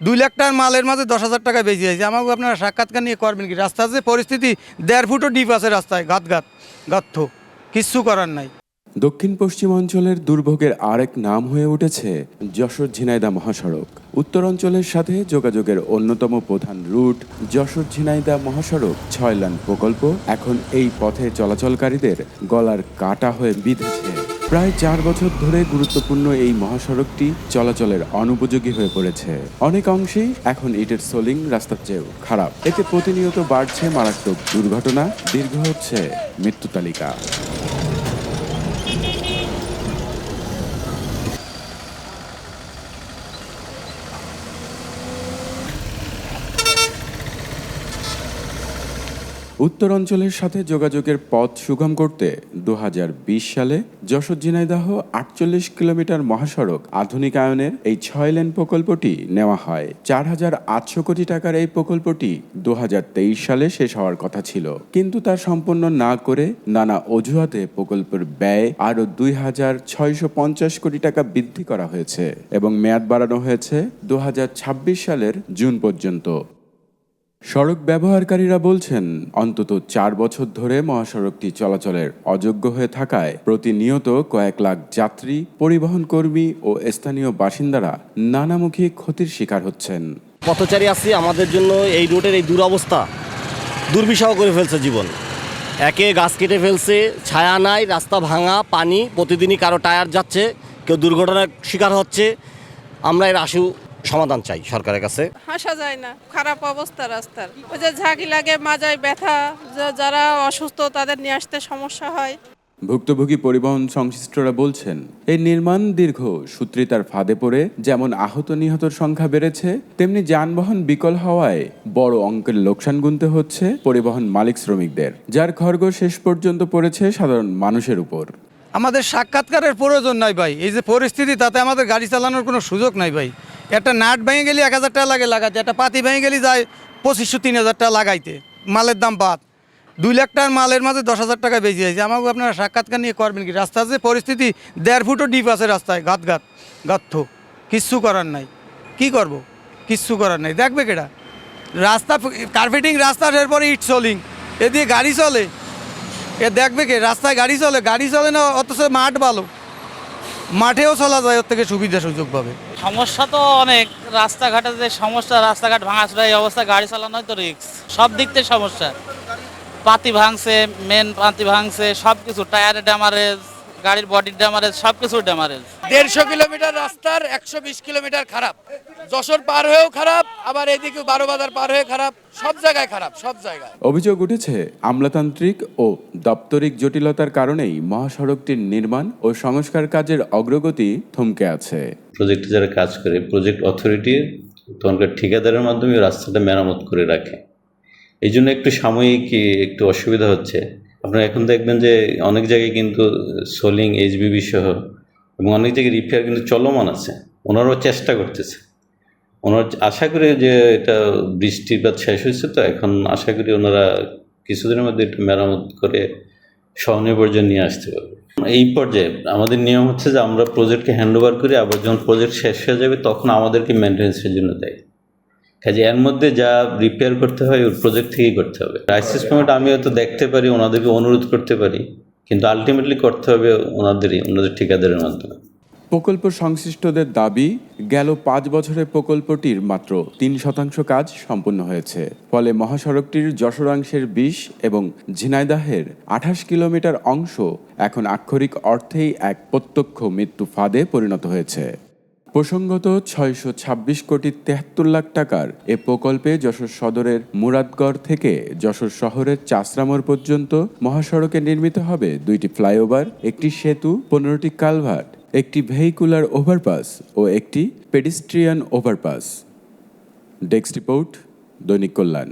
দুই লাখ টাকার মালের মাঝে দশ হাজার টাকা বেশি আছে। আমাকে আপনারা সাক্ষাৎকার নিয়ে করবেন কি? রাস্তার যে পরিস্থিতি, দেড় ফুটও ডিপ আছে রাস্তায় গাত গাত গাত্থ। কিচ্ছু করার নাই। দক্ষিণ পশ্চিম অঞ্চলের দুর্ভোগের আরেক নাম হয়ে উঠেছে যশোর ঝিনাইদা মহাসড়ক। উত্তর অঞ্চলের সাথে যোগাযোগের অন্যতম প্রধান রুট যশোর ঝিনাইদা মহাসড়ক ছয় লান প্রকল্প এখন এই পথে চলাচলকারীদের গলার কাটা হয়ে বিঁধেছে। প্রায় চার বছর ধরে গুরুত্বপূর্ণ এই মহাসড়কটি চলাচলের অনুপযোগী হয়ে পড়েছে। অনেক অংশেই এখন ইটের সোলিং রাস্তার চেয়েও খারাপ। এতে প্রতিনিয়ত বাড়ছে মারাত্মক দুর্ঘটনা, দীর্ঘ হচ্ছে মৃত্যু তালিকা। উত্তর অঞ্চলের সাথে যোগাযোগের পথ সুগম করতে দু হাজার বিশ সালে যশোর ঝিনাইদহ আটচল্লিশ কিলোমিটার মহাসড়ক আধুনিকায়নের এই ছয় লেন প্রকল্পটি নেওয়া হয়। চার হাজার আটশো কোটি টাকার এই প্রকল্পটি দু হাজার তেইশ সালে শেষ হওয়ার কথা ছিল। কিন্তু তা সম্পন্ন না করে নানা অজুহাতে প্রকল্পের ব্যয় আরও দুই হাজার ছয়শো পঞ্চাশ কোটি টাকা বৃদ্ধি করা হয়েছে এবং মেয়াদ বাড়ানো হয়েছে দু হাজার ছাব্বিশ সালের জুন পর্যন্ত। সড়ক ব্যবহারকারীরা বলছেন, অন্তত চার বছর ধরে মহাসড়কটি চলাচলের অযোগ্য হয়ে থাকায় প্রতিনিয়ত কয়েক লাখ যাত্রী, পরিবহন কর্মী ও স্থানীয় বাসিন্দারা নানামুখী ক্ষতির শিকার হচ্ছেন। পথচারী আছি আমাদের জন্য এই রোডের এই দুরবস্থা দুর্বিষহ করে ফেলছে জীবন। একে গাছ কেটে ফেলছে, ছায়া নাই, রাস্তা ভাঙা, পানি, প্রতিদিনই কারও টায়ার যাচ্ছে, কেউ দুর্ঘটনার শিকার হচ্ছে। আমরা এর আশু সমাধান চাই সরকারের কাছে? হাসা যায় না খারাপ অবস্থা রাস্তার। ওই যে ঝাঁকি লাগে মাজায় ব্যথা যা- যারা অসুস্থ তাদের নিয়ে আসতে সমস্যা হয়। ভুক্তভোগী পরিবহন সংশ্লিষ্টরা বলছেন এই নির্মাণ দীর্ঘ সূত্রিতার ফাঁদে পড়ে যেমন আহত নিহতর সংখ্যা বেড়েছে তেমনি যানবাহন বিকল হওয়ায় বড় অঙ্কের লোকসান গুনতে হচ্ছে পরিবহন মালিক শ্রমিকদের যার খর্গ শেষ পর্যন্ত পড়েছে সাধারণ মানুষের উপর। আমাদের সাক্ষাৎকারের প্রয়োজন নাই ভাই এই যে পরিস্থিতি তাতে আমাদের গাড়ি চালানোর কোনো সুযোগ নাই ভাই। একটা নাট ভেঙে গেলে এক হাজার টাকা লাগে লাগাতে, একটা পাতি ভেঙে গেলে যায় পঁচিশশো, তিন হাজার টাকা লাগাইতে, মালের দাম বাদ। দুই লাখ টাকার মালের মাঝে দশ হাজার টাকা বেশি আছে আমাকে আপনারা সাক্ষাৎকার নিয়ে করবেন কি? রাস্তার যে পরিস্থিতি, দেড় ফুটও ডিপ আছে রাস্তায় গাত গাত গাত্থ। কিচ্ছু করার নাই। কি করব? কিচ্ছু করার নাই। দেখবে কেটা রাস্তা কার্পেটিং রাস্তা, এরপরে ইট সোলিং। এ দিয়ে গাড়ি চলে। এ দেখবে কে? রাস্তায় গাড়ি চলে। গাড়ি চলে না, অথচ মাঠ ভালো। মাঠেও চলা যায়, ওর থেকে সুবিধা সুযোগ পাবে। সমস্যা তো অনেক। রাস্তাঘাটে যে সমস্যা, রাস্তাঘাট ভাঙাচোরা, এই অবস্থা, গাড়ি চালানোই তো রিক্স সব দিক থেকে সমস্যা। পাতি ভাঙছে মেন পাতি ভাঙছে সব কিছু টায়ারে ড্যামারেজ গাড়ির বডির ড্যামারেজ সব কিছু ড্যামারেজ দেড়শো কিলোমিটার রাস্তার একশো বিশ কিলোমিটার খারাপ। যশোর পার হয়েও খারাপ আবার এদিকে বারো বাজার পার হয়ে খারাপ সব জায়গায় খারাপ সব জায়গায়। অভিযোগ উঠেছে আমলাতান্ত্রিক ও দাপ্তরিক জটিলতার কারণেই মহাসড়কটির নির্মাণ ও সংস্কার কাজের অগ্রগতি থমকে আছে। প্রজেক্টে যারা কাজ করে প্রজেক্ট অথরিটি তখনকার ঠিকাদারের মাধ্যমে রাস্তাটা মেরামত করে রাখে। এই জন্য একটু সাময়িক একটু অসুবিধা হচ্ছে। আপনারা এখন দেখবেন যে অনেক জায়গায় কিন্তু সোলিং এইচবিবি সহ এবং অনেক জায়গায় রিপেয়ার কিন্তু চলমান আছে। ওনারাও চেষ্টা করতেছে। ওনারা আশা করি যে এটা বৃষ্টিপাত শেষ হয়েছে তো, এখন আশা করি ওনারা কিছুদিনের মধ্যে একটু মেরামত করে স্বনির্ভরজন নিয়ে আসতে পারবে। এই পর্যায়ে আমাদের নিয়ম হচ্ছে যে আমরা প্রজেক্টকে হ্যান্ড ওভার করি আবার যখন প্রজেক্ট শেষ হয়ে যাবে তখন আমাদেরকে মেনটেন্সের জন্য দেয়। কাজে এর মধ্যে যা রিপেয়ার করতে হয় ওর প্রজেক্ট থেকেই করতে হবে। ক্রাইসিস পয়েন্ট আমি হয়তো দেখতে পারি ওনাদেরকে অনুরোধ করতে পারি কিন্তু আলটিমেটলি করতে হবে ওনাদেরই ওনাদের ঠিকাদারের মাধ্যমে। প্রকল্প সংশ্লিষ্টদের দাবি গেল পাঁচ বছরে প্রকল্পটির মাত্র তিন শতাংশ কাজ সম্পূর্ণ হয়েছে। ফলে মহাসড়কটির যশোরাংশের বিশ এবং ঝিনাইদাহের আঠাশ কিলোমিটার অংশ এখন আক্ষরিক অর্থেই এক প্রত্যক্ষ মৃত্যু ফাঁদে পরিণত হয়েছে। প্রসঙ্গত ছয়শো ছাব্বিশ কোটি তেহাত্তর লাখ টাকার এ প্রকল্পে যশোর সদরের মুরাদগড় থেকে যশোর শহরের চাষরামোড় পর্যন্ত মহাসড়কে নির্মিত হবে দুইটি ফ্লাইওভার, একটি সেতু, পনেরোটি কালভার্ট, একটি ভেহিকুলার ওভারপাস ও একটি পেডিস্ট্রিয়ান ওভারপাস। ডেস্ক রিপোর্ট দৈনিক কল্যাণ।